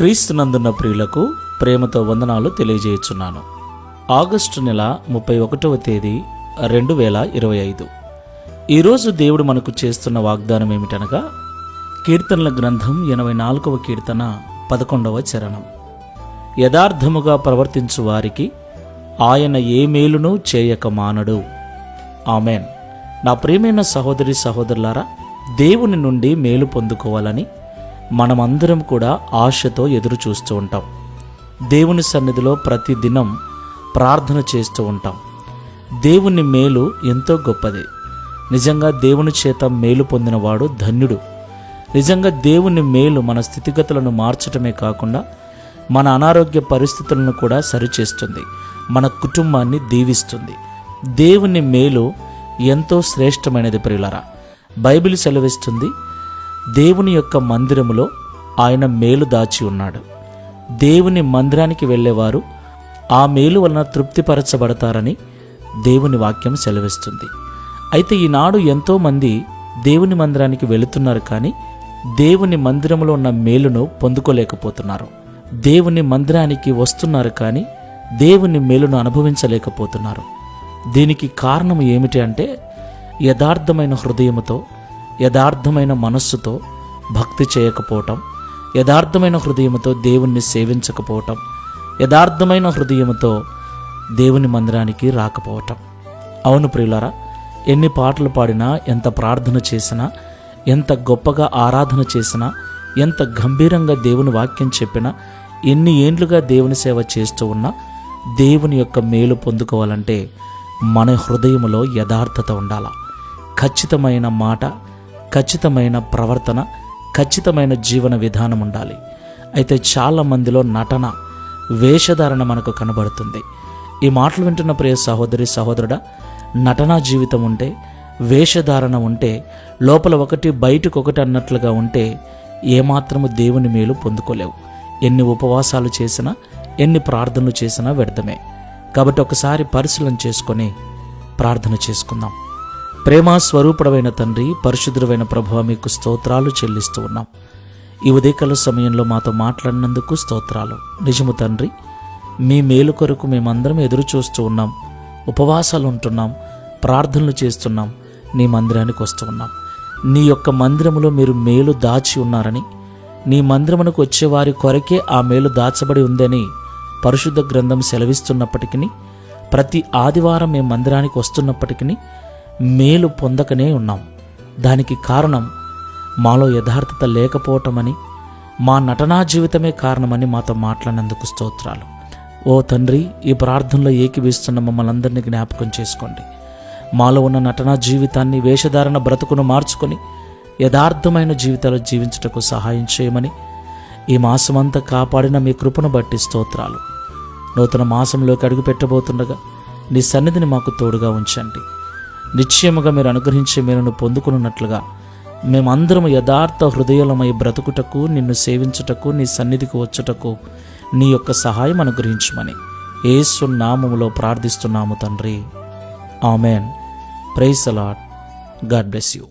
క్రీస్తునందున్న ప్రియులకు ప్రేమతో వందనాలు తెలియజేయుచున్నాను. ఆగస్టు నెల ముప్పై ఒకటవ తేదీ రెండు వేల ఇరవై ఐదు. ఈరోజు దేవుడు మనకు చేస్తున్న వాగ్దానం ఏమిటనగా కీర్తనల గ్రంథం ఎనభై నాలుగవ కీర్తన పదకొండవ చరణం. యథార్థముగా ప్రవర్తించు వారికి ఆయన ఏ మేలును చేయక మానడు. ఆమెన్. నా ప్రియమైన సహోదరి సహోదరులారా దేవుని నుండి మేలు పొందుకోవాలని మనమందరం కూడా ఆశతో ఎదురు చూస్తూ ఉంటాం. దేవుని సన్నిధిలో ప్రతి దినం ప్రార్థన చేస్తూ ఉంటాం. దేవుని మేలు ఎంతో గొప్పది. నిజంగా దేవుని చేత మేలు పొందినవాడు ధన్యుడు. నిజంగా దేవుని మేలు మన స్థితిగతులను మార్చటమే కాకుండా మన అనారోగ్య పరిస్థితులను కూడా సరిచేస్తుంది. మన కుటుంబాన్ని దీవిస్తుంది. దేవుని మేలు ఎంతో శ్రేష్టమైనది ప్రియులరా. బైబిల్ సెలవిస్తుంది దేవుని యొక్క మందిరములో ఆయన మేలు దాచి ఉన్నాడు. దేవుని మందిరానికి వెళ్ళేవారు ఆ మేలు వలన తృప్తిపరచబడతారని దేవుని వాక్యం సెలవిస్తుంది. అయితే ఈనాడు ఎంతోమంది దేవుని మందిరానికి వెళుతున్నారు కానీ దేవుని మందిరంలో ఉన్న మేలును పొందుకోలేకపోతున్నారు. దేవుని మందిరానికి వస్తున్నారు కానీ దేవుని మేలును అనుభవించలేకపోతున్నారు. దీనికి కారణం ఏమిటి అంటే యథార్థమైన హృదయముతో యథార్థమైన మనస్సుతో భక్తి చేయకపోవటం యథార్థమైన హృదయముతో దేవుణ్ణి సేవించకపోవటం యథార్థమైన హృదయముతో దేవుని మందిరానికి రాకపోవటం. అవును ప్రియులరా ఎన్ని పాటలు పాడినా ఎంత ప్రార్థన చేసినా ఎంత గొప్పగా ఆరాధన చేసినా ఎంత గంభీరంగా దేవుని వాక్యం చెప్పినా ఎన్ని ఏండ్లుగా దేవుని సేవ చేస్తూ ఉన్నా దేవుని యొక్క మేలు పొందుకోవాలంటే మన హృదయములో యథార్థత ఉండాలా? ఖచ్చితమైన మాట ఖచ్చితమైన ప్రవర్తన ఖచ్చితమైన జీవన విధానం ఉండాలి. అయితే చాలా మందిలో నటన వేషధారణ మనకు కనబడుతుంది. ఈ మాటలు వింటున్న ప్రియ సహోదరి సహోదరుడా నటనా జీవితం ఉంటే వేషధారణ ఉంటే లోపల ఒకటి బయటకు ఒకటి అన్నట్లుగా ఉంటే ఏమాత్రము దేవుని మేలు పొందుకోలేవు. ఎన్ని ఉపవాసాలు చేసినా ఎన్ని ప్రార్థనలు చేసినా వ్యర్థమే. కాబట్టి ఒకసారి పరిశీలన చేసుకొని ప్రార్థన చేసుకుందాం. ప్రేమ స్వరూపుడమైన తండ్రి పరిశుద్ధుడైన ప్రభు మీకు స్తోత్రాలు చెల్లిస్తూ ఉన్నాం. ఈ ఉదయకాల సమయంలో మాతో మాట్లాడినందుకు స్తోత్రాలు. నిజము తండ్రి మీ మేలు కొరకు మేమందరం ఎదురు చూస్తూ ఉన్నాం. ఉపవాసాలు ఉంటున్నాం. ప్రార్థనలు చేస్తున్నాం. నీ మందిరానికి వస్తూ ఉన్నాం. నీ యొక్క మందిరములో మీరు మేలు దాచి ఉన్నారని నీ మందిరమునకు వచ్చేవారి కొరకే ఆ మేలు దాచబడి ఉందని పరిశుద్ధ గ్రంథం సెలవిస్తున్నప్పటికీ ప్రతి ఆదివారం మేము మందిరానికి వస్తున్నప్పటికీ మేలు పొందకనే ఉన్నాం. దానికి కారణం మాలో యథార్థత లేకపోవటమని మా నటనా జీవితమే కారణమని మాతో మాట్లాడినందుకు స్తోత్రాలు. ఓ తండ్రి ఈ ప్రార్థనలో ఏకీవిస్తున్న మమ్మల్ని అందరినీ జ్ఞాపకం చేసుకోండి. మాలో ఉన్న నటనా జీవితాన్ని వేషధారణ బ్రతుకును మార్చుకొని యథార్థమైన జీవితాలు జీవించుటకు సహాయం చేయమని ఈ మాసమంతా కాపాడిన మీ కృపను బట్టి స్తోత్రాలు. నూతన మాసంలోకి అడుగు పెట్టబోతుండగా నీ సన్నిధిని మాకు తోడుగా ఉంచండి. నిశ్చయముగా మీరు అనుగ్రహించే మీరును పొందుకున్నట్లుగా మేమందరం యథార్థ హృదయలమై బ్రతుకుటకు నిన్ను సేవించుటకు నీ సన్నిధికి వచ్చుటకు నీ యొక్క సహాయం అనుగ్రహించమని ఏసు నామములో ప్రార్థిస్తున్నాము తండ్రి. Amen. Praise allot God bless you.